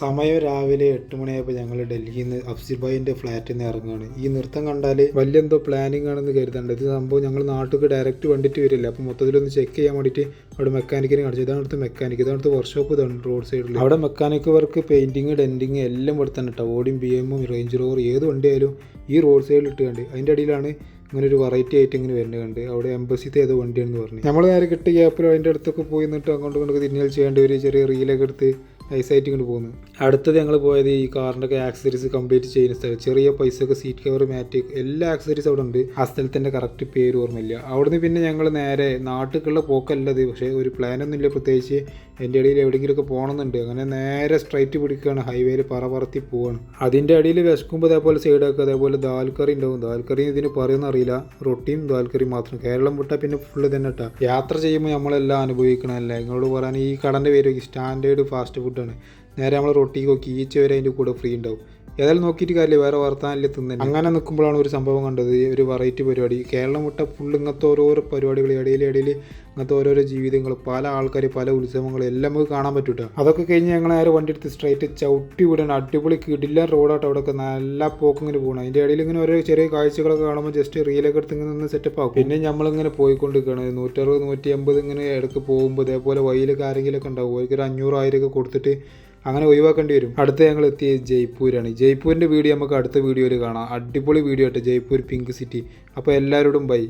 സമയം രാവിലെ എട്ട് മണിയായപ്പോൾ ഞങ്ങൾ ഡൽഹിയിൽ നിന്ന് അഫ്സിബായിന്റെ ഫ്ലാറ്റിൽ നിന്ന് ഇറങ്ങുകയാണ് ഈ നൃത്തം കണ്ടാൽ വലിയ എന്തോ പ്ലാനിങ് ആണെന്ന് കരുതണ്ട. ഇത് സംഭവം ഞങ്ങൾ നാട്ടിലേക്ക് ഡയറക്റ്റ് വണ്ടിട്ട് വരില്ല. അപ്പോൾ മൊത്തത്തിലൊന്ന് ചെക്ക് ചെയ്യാൻ വേണ്ടിയിട്ട് അവിടെ മെക്കാനിക്കിനെ കാണിച്ചു. ഇതാണ് അടുത്ത് മെക്കാനിക്ക് ഇതാണ് അടുത്ത് വർക്ക്ഷോപ്പ് ഇതാണ് റോഡ് സൈഡിൽ അവിടെ മെക്കാനിക് വർക്ക് പെയിന്റിങ് ഡെന്റിങ് എല്ലാം ഇവിടെ തന്നെ കേട്ടോ ഓടിയും ബി എമ്മും റേഞ്ച് റോവർ ഏത് വണ്ടിയായാലും ഈ റോഡ് സൈഡിൽ ഇട്ട് കണ്ട് അതിന്റെ അടിയിലാണ് ഇങ്ങനെ ഒരു വെറൈറ്റി ആയിട്ട് ഇങ്ങനെ വരുന്നത് കണ്ട്. അവിടെ എംബസിത്തെ ഏതോ വണ്ടിയാണെന്ന് പറഞ്ഞു. നമ്മൾ നേരെ കിട്ടിയ ഗ്യാപ്പിൽ അതിന്റെ അടുത്തൊക്കെ പോയി നിന്നിട്ട് അങ്ങോട്ട് കൊണ്ടൊക്കെ തിരിഞ്ഞാൽ ചെയ്യേണ്ട ഒരു ചെറിയ റീലൊക്കെ എടുത്ത് നൈസായിട്ട് ഇങ്ങോട്ട് പോകുന്നത് അടുത്തത് ഞങ്ങൾ പോയത് ഈ കാറിന്റെ ഒക്കെ ആക്സസറീസ് കംപ്ലീറ്റ് ചെയ്യുന്ന സ്ഥലം. ചെറിയ പൈസയൊക്കെ സീറ്റ് കവർ മാറ്റ് എല്ലാ ആക്സസറീസ് അവിടെ ഉണ്ട് ആ സ്ഥലത്തിന്റെ കറക്റ്റ് പേര് ഓർമ്മയില്ല. അവിടുന്ന് പിന്നെ ഞങ്ങൾ നേരെ നാട്ടിലുള്ള പോക്കല്ലത്. പക്ഷേ ഒരു പ്ലാനൊന്നുമില്ല പ്രത്യേകിച്ച്. എന്റെ ഇടയിൽ എവിടെയെങ്കിലുമൊക്കെ പോകണമെന്നുണ്ട് അങ്ങനെ നേരെ സ്ട്രൈറ്റ് പിടിക്കുകയാണ് ഹൈവേയിൽ പറ പറത്തി പോവാണ്. അതിന്റെ അടിയിൽ വിശക്കുമ്പോൾ അതേപോലെ സൈഡൊക്കെ അതേപോലെ ദാൽക്കറി ഉണ്ടാവും ദാൽക്കറി ഇതിന് പറയുന്ന അറിയില്ല. റൊട്ടിയും ദാൽക്കറി മാത്രം. കേരളം വിട്ടാൽ പിന്നെ ഫുള്ള് തന്നെ യാത്ര ചെയ്യുമ്പോൾ നമ്മളെല്ലാം അനുഭവിക്കണമല്ലേ നിങ്ങളോട് പറയാൻ ഈ കടന്റെ പേര് സ്റ്റാൻഡേർഡ് ഫാസ്റ്റ് ഫുഡാണ് നേരെ നമ്മൾ റൊട്ടി കീച്ച വരെ അതിന്റെ കൂടെ ഫ്രീ ഉണ്ടാവും. ഏതായാലും നോക്കിയിട്ട് കാര്യമില്ല വേറെ വർത്താനില്ല തിന്നെ അങ്ങനെ നിൽക്കുമ്പോഴാണ് ഒരു സംഭവം കണ്ടത് ഒരു വെറൈറ്റി പരിപാടി. കേരളം മുട്ട ഫുൾ ഇങ്ങനത്തെ ഓരോരോ പരിപാടികൾ ഇടയിൽ ഇടയിൽ ഇങ്ങനത്തെ ഓരോരോ ജീവിതങ്ങൾ പല ആൾക്കാർ പല ഉത്സവങ്ങൾ എല്ലാം നമുക്ക് കാണാൻ പറ്റൂട്ടോ. അതൊക്കെ കഴിഞ്ഞ് ഞങ്ങൾ നേരെ വണ്ടി എടുത്ത് സ്ട്രൈറ്റ് ചവിട്ടി വിടണം. അടിപൊളി കിടില്ല റോഡാട്ടോ അവിടെയൊക്കെ നല്ല പോക്ക് ഇങ്ങനെ പോകണം അതിന്റെ ഇടയിൽ ഇങ്ങനെ ഓരോ ചെറിയ കാഴ്ചകളൊക്കെ കാണുമ്പോൾ ജസ്റ്റ് റീലൊക്കെ എടുത്ത് ഇങ്ങനെ നിന്ന് സെറ്റപ്പ് ആക്കും. പിന്നെ നമ്മളിങ്ങനെ പോയിക്കൊണ്ടിരിക്കുകയാണ് നൂറ്ററുപത് നൂറ്റി അമ്പത് ഇങ്ങനെ ഇടയ്ക്ക് പോകുമ്പോൾ ഇതേപോലെ വഴിയിലൊക്കെ ആരെങ്കിലുമൊക്കെ ഉണ്ടാവും. ഒരു അഞ്ഞൂറ് ആയിരം ഒക്കെ കൊടുത്തിട്ട് അങ്ങനെ ഒഴിവാക്കേണ്ടി വരും. അടുത്ത ഞങ്ങൾ എത്തിയത് ജയ്പൂരാണ്. ജയ്പൂരിന്റെ വീഡിയോ നമുക്ക് അടുത്ത വീഡിയോയിൽ കാണാം. അടിപൊളി വീഡിയോ ആയിട്ട് ജയ്പൂർ പിങ്ക് സിറ്റി അപ്പോൾ എല്ലാവരോടും ബൈ